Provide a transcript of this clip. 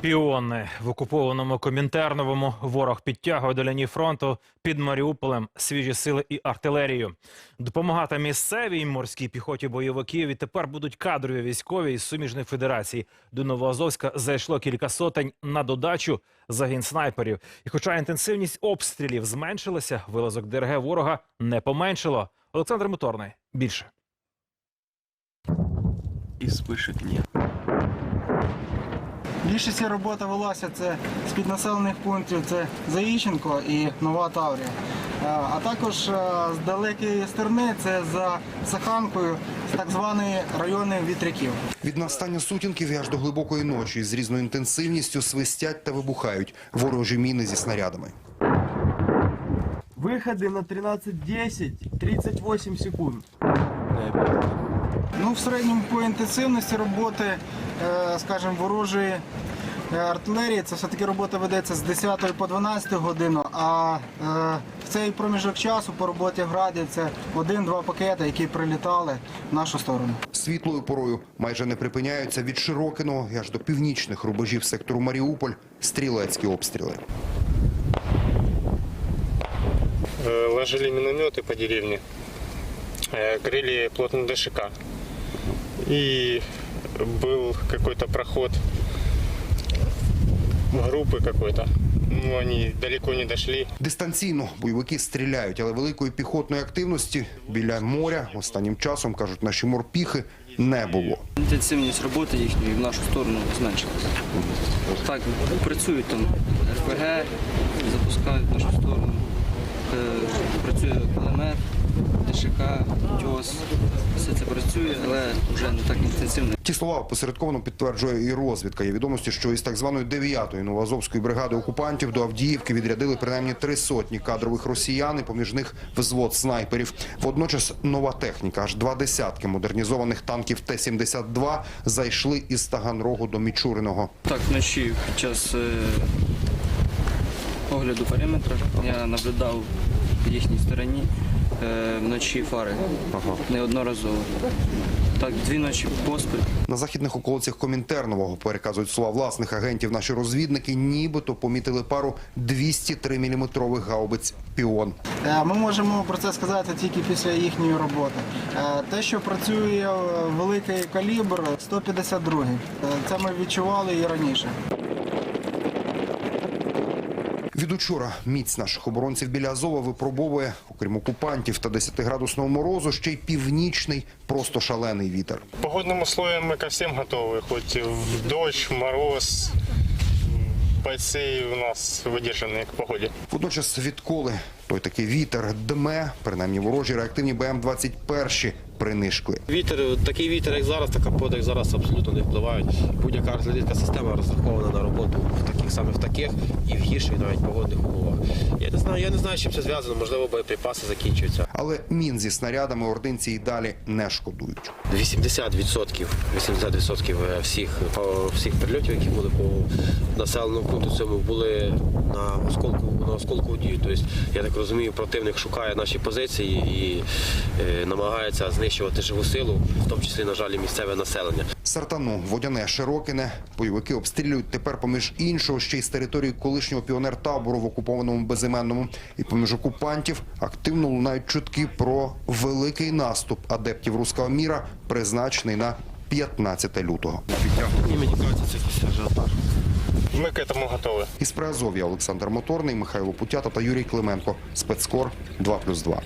Піони в окупованому Комінтерновому ворог підтягує до лінії фронту під Маріуполем свіжі сили і артилерію. Допомагати місцевій морській піхоті бойовиків і тепер будуть кадрові військові із суміжних федерацій. До Новоазовська зайшло кілька сотень на додачу загін снайперів. І хоча інтенсивність обстрілів зменшилася, вилазок ДРГ ворога не поменшило. Олександр Моторний більше. і И вспышек Більшість робота велася це з під населених пунктів, це Заїченко і Нова Таврія. Е, А також е, з далекої сторони це за Саханкою, з так званої райони вітряків. Від настання сутінків і аж до глибокої ночі з різною інтенсивністю свистять та вибухають ворожі міни зі снарядами. Выходы на 13.10, 38 секунд. Ну, в середньому по інтенсивності роботи, е, скажімо, ворожої е, артилерії, це все-таки робота ведеться з 10 по 12 годину, а е, в цей проміжок часу по роботі в граді це один-два пакети, які прилітали в нашу сторону. Світлою порою майже не припиняються від Широкиного і аж до північних рубежів сектору Маріуполь стрілецькі обстріли. Э, ложили минометы по деревне, э, крыли плотно ДШК. И был какой-то проход группы какой-то. Ну, они далеко не дошли. Дистанційно бойовики стріляють, але великої піхотної активності біля моря останнім часом кажуть наші морпіхи не було. Інтенсивність роботи їхньої в нашу сторону зменшилася. Так, працюють там РПГ, запускають в нашу сторону. Е, Працює кулемет, ДШК, ТьОС. Все це працює, але вже не так інтенсивно. Ті слова опосередковано підтверджує і розвідка. Є відомості, що із так званої 9-ї новоазовської бригади окупантів до Авдіївки відрядили принаймні три сотні кадрових росіян, і поміж них взвод снайперів. Водночас нова техніка, аж два десятки модернізованих танків Т-72 зайшли із Таганрогу до Мічуриного. Так, вночі під час е, огляду периметра я наблюдав в їхній стороні вночі фари неодноразово. Так, дві ночі поспіль. На західних околицях Комінтернового переказують слова власних агентів. Наші розвідники нібито помітили пару 203 мм гаубиць «Піон». Е, Ми можемо про це сказати тільки після їхньої роботи. Е, Те, що працює е, великий калібр, 152 Е, Це ми відчували і раніше. Від учора міць наших оборонців біля Азова випробовує, окрім окупантів та 10-градусного морозу, ще й північний, просто шалений вітер. Погодным условиям мы ко всем готовы, хоть в дождь, в мороз. Бойцы у нас выдержанные к погоде. Водночас, відколи той такий вітер дме, принаймні ворожі реактивні БМ-21 принишкли. Вітер, такий вітер, як зараз, така погода, як зараз, абсолютно не впливають. Будь-яка артилерійська система розрахована на роботу в таких саме в таких і в гірших навіть погодних умовах. Я не знаю, я не знаю, чим це зв'язано. Можливо, боєприпаси закінчуються. Але мін зі снарядами ординці й далі не шкодують. 80%, 80% всіх, всіх прильотів, які були по населеному пункту цьому, були на осколку на осколку дію. Тобто, я так розумію, противник шукає наші позиції і е, намагається знищувати живу силу, в тому числі, на жаль, місцеве населення. Сартану, Водяне, Широкине бойовики обстрілюють тепер поміж іншого ще й з території колишнього піонер-табору в окупованому безіменному. І поміж окупантів активно лунають чутки про великий наступ адептів руського міра, призначений на 15 лютого. І мені кажеться, це якийсь ажіотаж. Мы к этому готовы. Із Приазов'я Олександр Моторний, Михайло Путята та Юрій Клименко. Спецкор 2+,2.